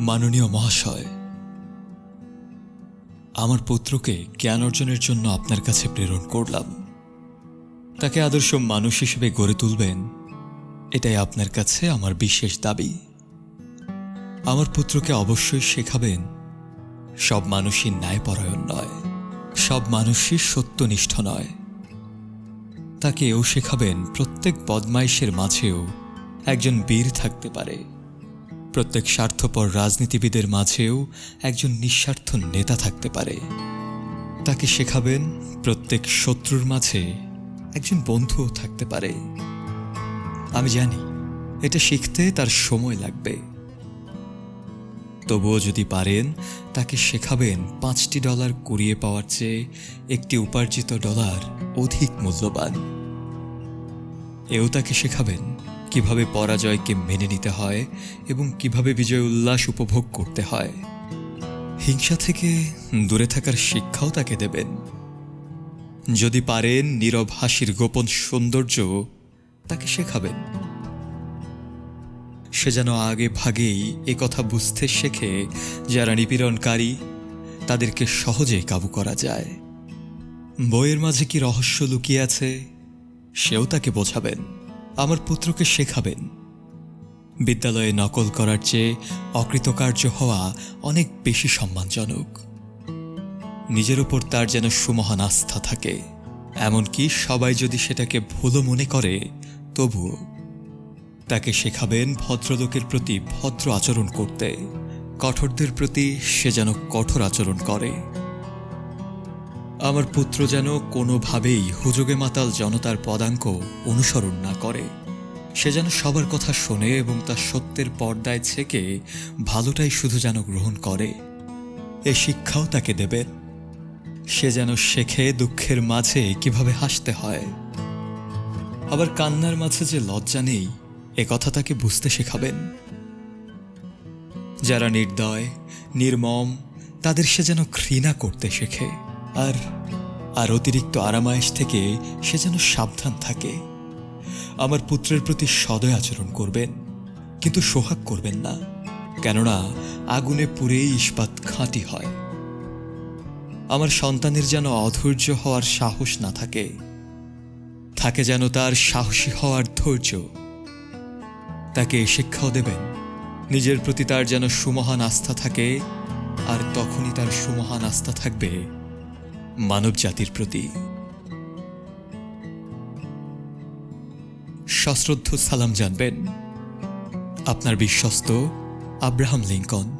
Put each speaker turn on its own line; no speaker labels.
মাননীয় মহাশয়, আমার পুত্রকে জ্ঞান অর্জনের জন্য আপনার কাছে প্রেরণ করলাম। তাকে আদর্শ মানুষ হিসেবে গড়ে তুলবেন, এটাই আপনার কাছে আমার বিশেষ দাবি। আমার পুত্রকে অবশ্যই শেখাবেন, সব মানুষই ন্যায়পরায়ণ নয়, সব মানুষই সত্যনিষ্ঠ নয়। তাকে এও শেখাবেন প্রত্যেক বদমাইশের মাঝেও একজন বীর থাকতে পারে। প্রত্যেক স্বার্থপর রাজনীতিবিদের মাঝেও একজন নিঃস্বার্থ নেতা থাকতে পারে। তাকে শেখাবেন প্রত্যেক শত্রুর মাঝে একজন বন্ধুও থাকতে পারে। আমি জানি, এটা শিখতে তার সময় লাগবে। তবুও যদি পারেন, তাকে শেখাবেন পাঁচটি ডলার কুড়িয়ে পাওয়ার চেয়ে একটি উপার্জিত ডলার অধিক মূল্যবান। এও তাকে শেখাবেন কীভাবে পরাজয়কে মেনে নিতে হয় এবং কীভাবে বিজয় উল্লাস উপভোগ করতে হয়। হিংসা থেকে দূরে থাকার শিক্ষাও তাকে দেবেন। যদি পারেন, নীরব হাসির গোপন সৌন্দর্য তাকে শেখাবেন। সে যেন আগে ভাগেই এ কথা বুঝতে শেখে, যারা নিপীড়নকারী, তাদেরকে সহজে কাবু করা যায়। বইয়ের মাঝে কি রহস্য লুকিয়ে আছে, সেও তাকে বোঝাবেন। আমার পুত্রকে শেখাবেন। বিদ্যালয়ে নকল করার চেয়ে অকৃতকার্য হওয়া অনেক বেশি সম্মানজনক। নিজের ওপর তার যেন সুমহান আস্থা থাকে, এমনকি সবাই যদি সেটাকে ভুলও মনে করে, তবুও। তাকে শেখাবেন ভদ্রলোকের প্রতি ভদ্র আচরণ করতে, কঠোরদের প্রতি সে যেন কঠোর আচরণ করে। আমার পুত্র যেন কোনোভাবেই হুজুগে মাতাল জনতার পদাঙ্ক অনুসরণ না করে। সে যেন সবার কথা শোনে এবং তার সত্যের পর্দায় ছেকে ভালোটাই শুধু যেন গ্রহণ করে। এ শিক্ষাও তাকে দেবেন সে যেন শেখে দুঃখের মাঝে কীভাবে হাসতে হয়। আবার কান্নার মাঝে যে লজ্জা নেই, এ কথা তাকে বুঝতে শেখাবেন। যারা নির্দয়, নির্মম, তাদের সে যেন ঘৃণা করতে শেখে। আর আর অতিরিক্ত আরামায়েশ থেকে সে যেন সাবধান থাকে। আমার পুত্রের প্রতি সদয় আচরণ করবেন, কিন্তু সোহাগ করবেন না, কেননা আগুনে পুড়েই ইস্পাত খাঁটি হয়। আমার সন্তানের যেন অধৈর্য হওয়ার সাহস না থাকে থাকে যেন তার সাহসী হওয়ার ধৈর্য। তাকে শিক্ষাও দেবেন, নিজের প্রতি তার যেন সুমহান আস্থা থাকে, আর তখনই তার সুমহান আস্থা থাকবে মানব জাতির প্রতি। সশ্রদ্ধ সালাম জানবেন আপনার বিশ্বস্ত আব্রাহাম লিঙ্কন।